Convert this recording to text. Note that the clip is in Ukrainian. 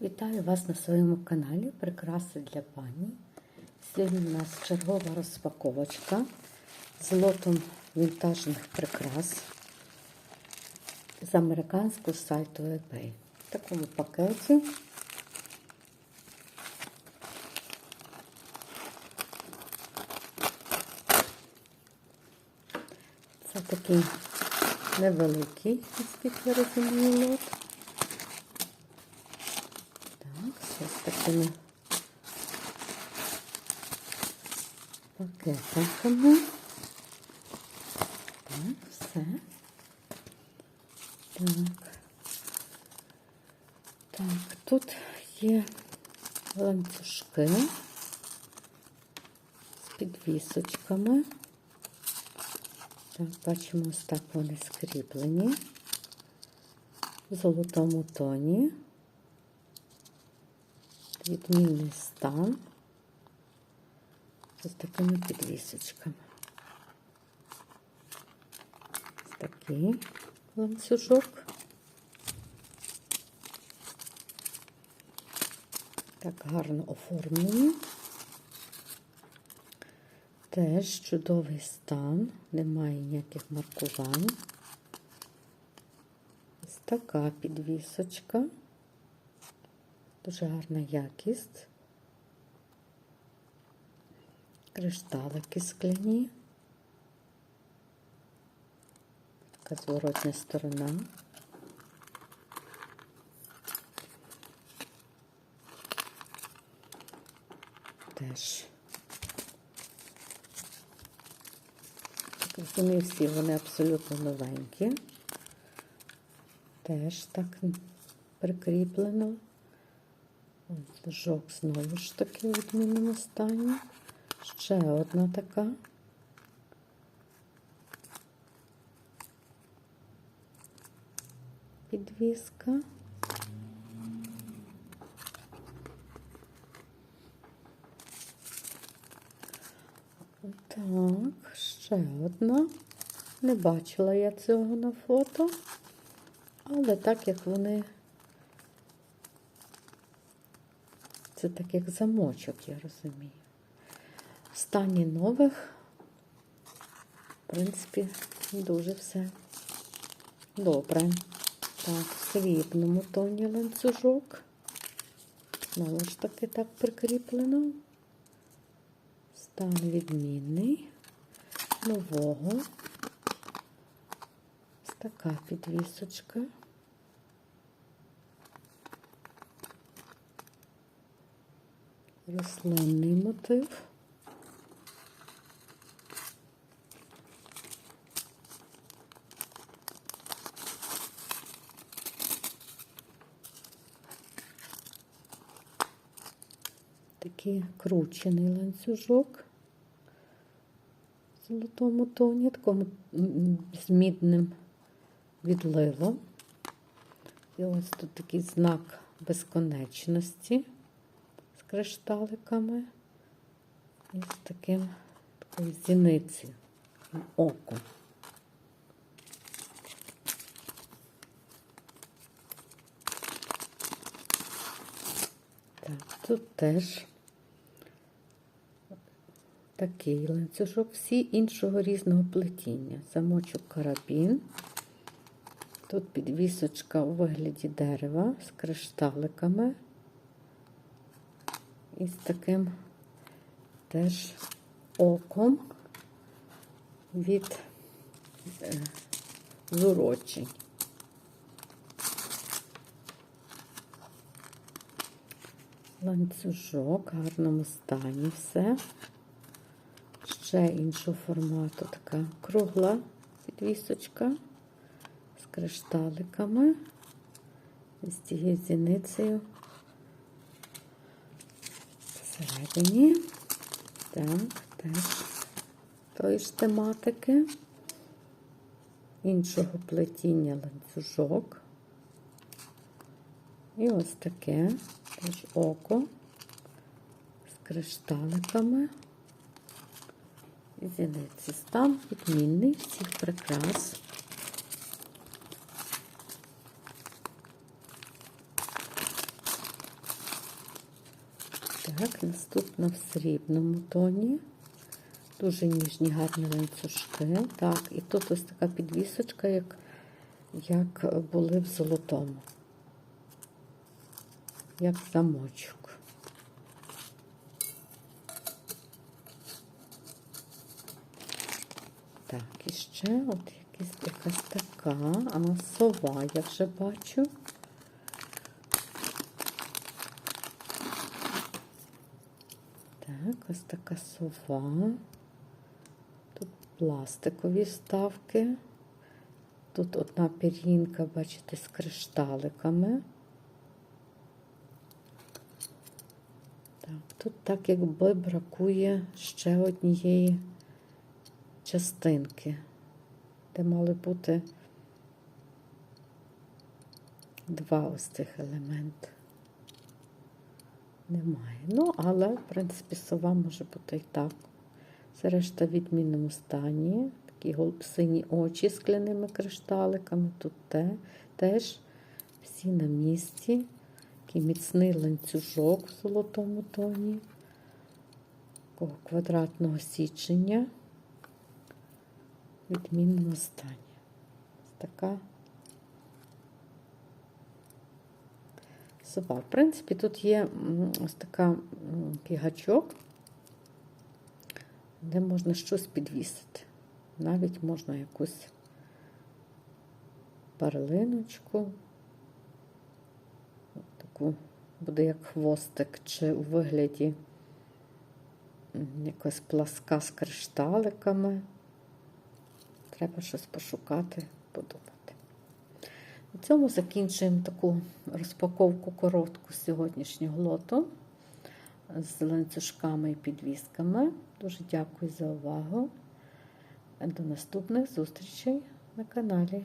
Вітаю вас на своєму каналі Прикраси для пані. Сьогодні у нас чергова розпаковочка з лотом вінтажних прикрас з американського сайту eBay. В такому пакеті. Це такий невеликий, наскільки я розумію, лот. Так, все з такими пакетиками. Так, все. Так. Так, тут є ланцюжки з підвісочками. Так, бачимо, ось так вони скріплені в золотому тоні. Відмінний стан з такими підвісочками. Ось такий ланцюжок. Так гарно оформлені. Теж чудовий стан, немає ніяких маркувань. Ось така підвісочка. Дуже гарна якість. Кришталики скляні. Така зворотня сторона. Теж. Розумію, всі вони абсолютно новенькі. Теж так прикріплено. Жок знову ж таки у відмінному стані. Ще одна така. Підвіска. Так, ще одна. Не бачила я цього на фото, але так як вони Це так як замочок, я розумію. В стані нових, в принципі, дуже все добре. Так, в срібному тоні ланцюжок. Знову ж таки так прикріплено. Стан відмінний. Нового. Ось така підвісочка. Рослинний мотив. Такий кручений ланцюжок в золотому тоні, такому з мідним відливом. І ось тут такий знак безконечності кришталиками і з таким такою зіницею оком. Так, тут теж такий ланцюжок, всі іншого різного плетіння. Замочок карабін. Тут підвісочка у вигляді дерева з кришталиками і з таким теж оком від е, зурочень. Ланцюжок в гарному стані все. Ще іншого формату така кругла підвісочка з кришталиками, з цією зіницею всередині. Так, теж тої ж тематики, іншого плетіння ланцюжок. І ось таке теж око з кришталиками. Зіниці стан відмінний всіх прикрас. Так, наступна в срібному тоні. Дуже ніжні гарні ланцюжки. Так, і тут ось така підвісочка, як, як були в золотому. Як замочок. Так, і ще от якась, якась така, а сова я вже бачу. Так, ось така сова. Тут пластикові вставки. Тут одна пір'їнка, бачите, з кришталиками. Так, тут так якби бракує ще однієї частинки, де мали бути два ось цих елементи. Немає. Ну, але, в принципі, сова може бути і так. Все решта в відмінному стані. Такі сині очі з скляними кришталиками. Тут те, теж всі на місці. Такий міцний ланцюжок в золотому тоні. Такого квадратного січення. В відмінному стані. Ось така сова. В принципі, тут є ось така гачок, де можна щось підвісити. Навіть можна якусь перлиночку, таку буде як хвостик, чи у вигляді якась пласка з кришталиками. Треба щось пошукати, подумати. На цьому закінчуємо таку розпаковку коротку сьогоднішнього лоту з ланцюжками і підвісками. Дуже дякую за увагу. До наступних зустрічей на каналі.